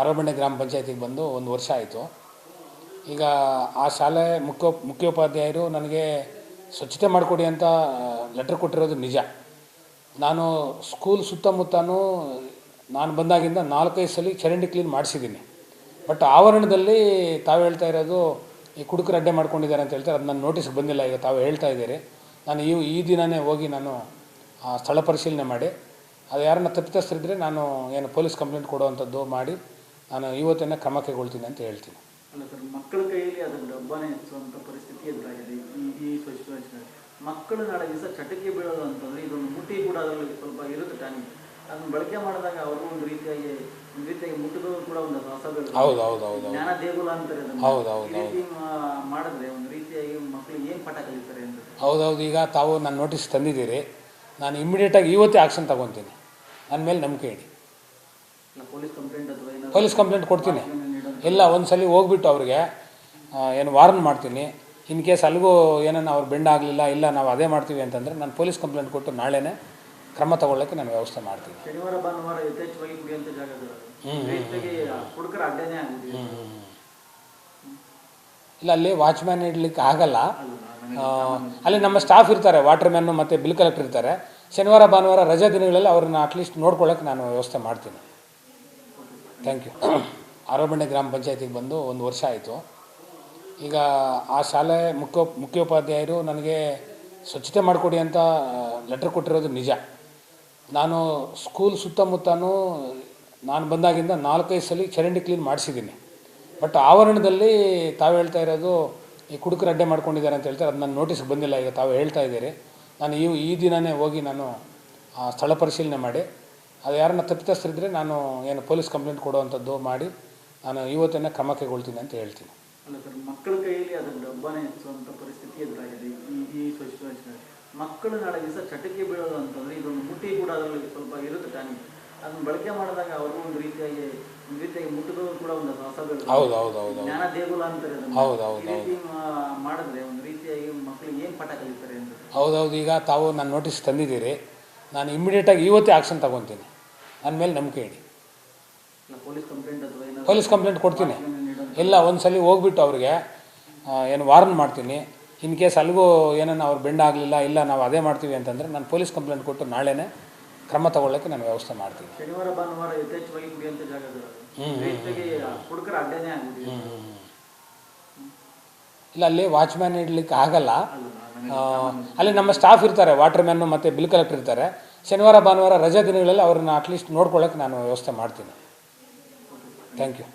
ಆರೋಬಂಡೆ ಗ್ರಾಮ ಪಂಚಾಯತಿಗೆ ಬಂದು ಒಂದು ವರ್ಷ ಆಯಿತು. ಈಗ ಆ ಶಾಲೆ ಮುಖ್ಯ, ಮುಖ್ಯೋಪಾಧ್ಯಾಯರು ನನಗೆ ಸ್ವಚ್ಛತೆ ಮಾಡಿಕೊಡಿ ಅಂತ ಲೆಟ್ರ್ ಕೊಟ್ಟಿರೋದು ನಿಜ. ನಾನು ಸ್ಕೂಲ್ ಸುತ್ತಮುತ್ತನೂ ನಾನು ಬಂದಾಗಿಂದ ನಾಲ್ಕೈದು ಸಲ ಚರಂಡಿ ಕ್ಲೀನ್ ಮಾಡಿಸಿದ್ದೀನಿ. ಬಟ್ ಆವರಣದಲ್ಲಿ ತಾವು ಹೇಳ್ತಾ ಇರೋದು, ಈ ಕುಡುಕರು ಅಡ್ಡೆ ಮಾಡ್ಕೊಂಡಿದ್ದಾರೆ ಅಂತ ಹೇಳ್ತಾರೆ. ಅದು ನನ್ನ ನೋಟಿಸ್ ಬಂದಿಲ್ಲ, ಈಗ ತಾವು ಹೇಳ್ತಾ ಇದ್ದೀರಿ. ನಾನು ಈ ಈ ದಿನವೇ ಹೋಗಿ ನಾನು ಸ್ಥಳ ಪರಿಶೀಲನೆ ಮಾಡಿ. ಅದು ಯಾರನ್ನ ತಪ್ಪಿತಸ್ಥರಿದ್ದರೆ ನಾನು ಏನು ಪೊಲೀಸ್ ಕಂಪ್ಲೇಂಟ್ ಕೊಡುವಂಥದ್ದು ಮಾಡಿ. ನಾನು ಇವತ್ತನ್ನು ಕ್ರಮ ಕೈಗೊಳ್ತೀನಿ ಅಂತ ಹೇಳ್ತೀನಿ. ಮಕ್ಕಳ ಕೈಯಲ್ಲಿ ಅದನ್ನು ಡಬ್ಬಾನೆ ಹೆಚ್ಚುವಂಥ ಪರಿಸ್ಥಿತಿ ಎದುರಾಗಿದೆ. ಈ ಈ ಸಿಚುವೇಶನ್ ಮಕ್ಕಳು ನಾಳೆ ದಿವಸ ಚಟಕ್ಕೆ ಬೀಳೋದು ಅಂತಂದ್ರೆ ಇದೊಂದು ಮುಟ್ಟಿ ಕೂಡ ಅದರಲ್ಲಿ ಸ್ವಲ್ಪ ಇರುತ್ತೆ ಟೈಮ್ ಅದನ್ನ ಬಳಕೆ ಮಾಡಿದಾಗ ಅವರು ಒಂದು ರೀತಿಯಾಗಿ ಒಂದು ರೀತಿಯಾಗಿ ಮುಟ್ಟಿದ್ರು ಕೂಡ ಒಂದು ಹೊಸ ಹೌದು ಹೌದು ಹೌದು ಹೌದು. ಜ್ಞಾನ ದೇಗುಲ ಅಂತಾರೆ. ಹೌದು, ಹೌದು, ಈ ಮಾಡಿದ್ರೆ ಒಂದು ರೀತಿಯಾಗಿ ಮಕ್ಕಳು ಏನು ಪಾಠ ಕಲಿತಾರೆ ಅಂತ. ಹೌದೌದು ಈಗ ತಾವು ನಾನು ನೋಟಿಸ್ ತಂದಿದ್ದೀರಿ. ನಾನು ಇಮ್ಮಿಡಿಯೇಟಾಗಿ ಇವತ್ತೇ ಆಕ್ಷನ್ ತಗೊತೀನಿ. ನನ್ನ ಮೇಲೆ ನಂಬಿಕೆ ಇಡಿ. ಪೊಲೀಸ್ ಕಂಪ್ಲೇಂಟ್ ಅಥವಾ ಪೊಲೀಸ್ ಕಂಪ್ಲೇಂಟ್ ಕೊಡ್ತೀನಿ. ಇಲ್ಲ ಒಂದು ಸಲ ಹೋಗ್ಬಿಟ್ಟು ಅವ್ರಿಗೆ ಏನು ವಾರ್ನ್ ಮಾಡ್ತೀನಿ. ಇನ್ ಕೇಸ್ ಅಲ್ಲಿಗೂ ಏನನ್ನ ಅವ್ರು ಬೆಂಡ್ ಆಗಲಿಲ್ಲ ಇಲ್ಲ ನಾವು ಅದೇ ಮಾಡ್ತೀವಿ ಅಂತಂದರೆ ನಾನು ಪೊಲೀಸ್ ಕಂಪ್ಲೇಂಟ್ ಕೊಟ್ಟು ನಾಳೆನೇ ಕ್ರಮ ತಗೊಳ್ಳೋಕ್ಕೆ ನಾನು ವ್ಯವಸ್ಥೆ ಮಾಡ್ತೀನಿ. ಇಲ್ಲ ಅಲ್ಲಿ ವಾಚ್ಮ್ಯಾನ್ ಇಡ್ಲಿಕ್ಕೆ ಆಗಲ್ಲ. ಅಲ್ಲ ಅಲ್ಲಿ ನಮ್ಮ ಸ್ಟಾಫ್ ಇರ್ತಾರೆ ವಾಟರ್ ಮ್ಯಾನು ಮತ್ತು ಬಿಲ್ ಕಲೆಕ್ಟರ್ ಇರ್ತಾರೆ. ಶನಿವಾರ ಭಾನುವಾರ ರಜಾ ದಿನಗಳಲ್ಲಿ ಅವ್ರನ್ನ ಅಟ್ಲೀಸ್ಟ್ ನೋಡ್ಕೊಳ್ಳೋಕೆ ನಾನು ವ್ಯವಸ್ಥೆ ಮಾಡ್ತೀನಿ. ಥ್ಯಾಂಕ್ ಯು ಆರೋಬಂಡೆ ಗ್ರಾಮ ಪಂಚಾಯತಿಗೆ ಬಂದು ಒಂದು ವರ್ಷ ಆಯಿತು. ಈಗ ಆ ಶಾಲೆ ಮುಖ್ಯ, ಮುಖ್ಯೋಪಾಧ್ಯಾಯರು ನನಗೆ ಸ್ವಚ್ಛತೆ ಮಾಡಿಕೊಡಿ ಅಂತ ಲೆಟ್ರ್ ಕೊಟ್ಟಿರೋದು ನಿಜ. ನಾನು ಸ್ಕೂಲ್ ಸುತ್ತಮುತ್ತನೂ ನಾನು ಬಂದಾಗಿಂದ ನಾಲ್ಕೈದು ಸಲ ಚರಂಡಿ ಕ್ಲೀನ್ ಮಾಡಿಸಿದ್ದೀನಿ. ಬಟ್ ಆವರಣದಲ್ಲಿ ತಾವು ಹೇಳ್ತಾ ಇರೋದು, ಈ ಕುಡುಕರು ಅಡ್ಡೆ ಮಾಡ್ಕೊಂಡಿದ್ದಾರೆ ಅಂತ ಹೇಳ್ತಾರೆ. ಅದು ನನ್ನ ನೋಟಿಸ್ ಬಂದಿಲ್ಲ, ಈಗ ತಾವು ಹೇಳ್ತಾ ಇದ್ದೀರಿ. ನಾನು ಈ ಈ ದಿನವೇ ಹೋಗಿ ನಾನು ಸ್ಥಳ ಪರಿಶೀಲನೆ ಮಾಡಿ. ಅದು ಯಾರನ್ನ ತಪ್ಪಿತಸ್ಥರಿದ್ದರೆ ನಾನು ಏನು ಪೊಲೀಸ್ ಕಂಪ್ಲೇಂಟ್ ಕೊಡುವಂಥದ್ದು ಮಾಡಿ ನಾನು ಇವತ್ತಿನ ಕ್ರಮ ಕೈಗೊಳ್ತೀನಿ ಅಂತ ಹೇಳ್ತೀನಿ. ಮಕ್ಕಳ ಕೈಯಲ್ಲಿ ಅದನ್ನು ಡಬ್ಬಾನೆ ಹೆಚ್ಚುವಂಥ ಪರಿಸ್ಥಿತಿ ಎದುರಾಗಿದೆ. ಈ ಈ ಸಿಚುವೇಶನ್ ಮಕ್ಕಳು ನಾಳೆ ದಿವಸ ಚಟಕ್ಕೆ ಬೀಳೋದು ಅಂತಂದ್ರೆ ಇದೊಂದು ಮುಟ್ಟಿ ಕೂಡ ಅದರಲ್ಲಿ ಸ್ವಲ್ಪ ಇರುತ್ತೆ ಟೈಮ್ ಅದನ್ನ ಬಳಕೆ ಮಾಡಿದಾಗ ಅವ್ರಿಗೂ ಒಂದು ರೀತಿಯಾಗಿ ಒಂದು ರೀತಿಯಾಗಿ ಮುಟ್ಟಿದ್ರು ಕೂಡ ಒಂದು ಹೊಸ ಹೌದು ಹೌದು ಹೌದು ಹೌದು. ಜ್ಞಾನ ದೇಗುಲ ಅಂತಾರೆ. ಹೌದು, ಹೌದು, ಈ ಮಾಡಿದ್ರೆ ಒಂದು ರೀತಿಯಾಗಿ ಮಕ್ಕಳು ಏನು ಪಾಠ ಕಲಿತಾರೆ ಅಂತ. ಹೌದೌದು ಈಗ ತಾವು ನಾನು ನೋಟಿಸ್ ತಂದಿದ್ದೀರಿ. ನಾನು ಇಮ್ಮಿಡಿಯೇಟಾಗಿ ಇವತ್ತೇ ಆ್ಯಕ್ಷನ್ ತಗೊತೀನಿ. ನನ್ನ ಮೇಲೆ ನಂಬಿಕೆ ಇಡಿ. ಪೊಲೀಸ್ ಕಂಪ್ಲೇಂಟ್ ಅಥವಾ ಪೊಲೀಸ್ ಕಂಪ್ಲೇಂಟ್ ಕೊಡ್ತೀನಿ. ಇಲ್ಲ ಒಂದು ಸಲ ಹೋಗ್ಬಿಟ್ಟು ಅವ್ರಿಗೆ ಏನು ವಾರ್ನ್ ಮಾಡ್ತೀನಿ. ಇನ್ ಕೇಸ್ ಅಲ್ಲಿಗೂ ಏನನ್ನ ಅವ್ರು ಬೆಂಡ್ ಆಗಲಿಲ್ಲ ಇಲ್ಲ ನಾವು ಅದೇ ಮಾಡ್ತೀವಿ ಅಂತಂದರೆ ನಾನು ಪೊಲೀಸ್ ಕಂಪ್ಲೇಂಟ್ ಕೊಟ್ಟು ನಾಳೆನೇ ಕ್ರಮ ತಗೊಳ್ಳೋಕ್ಕೆ ನಾನು ವ್ಯವಸ್ಥೆ ಮಾಡ್ತೀನಿ. ಇಲ್ಲ ಅಲ್ಲಿ ವಾಚ್ಮ್ಯಾನ್ ಇಡ್ಲಿಕ್ಕೆ ಆಗಲ್ಲ. ಅಲ್ಲಿ ನಮ್ಮ ಸ್ಟಾಫ್ ಇರ್ತಾರೆ ವಾಟರ್ ಮ್ಯಾನು ಮತ್ತು ಬಿಲ್ ಕಲೆಕ್ಟರ್ ಇರ್ತಾರೆ. ಶನಿವಾರ ಭಾನುವಾರ ರಜಾ ದಿನಗಳಲ್ಲಿ ಅವ್ರನ್ನ ಅಟ್ಲೀಸ್ಟ್ ನೋಡ್ಕೊಳ್ಳೋಕೆ ನಾನು ವ್ಯವಸ್ಥೆ ಮಾಡ್ತೀನಿ. Thank you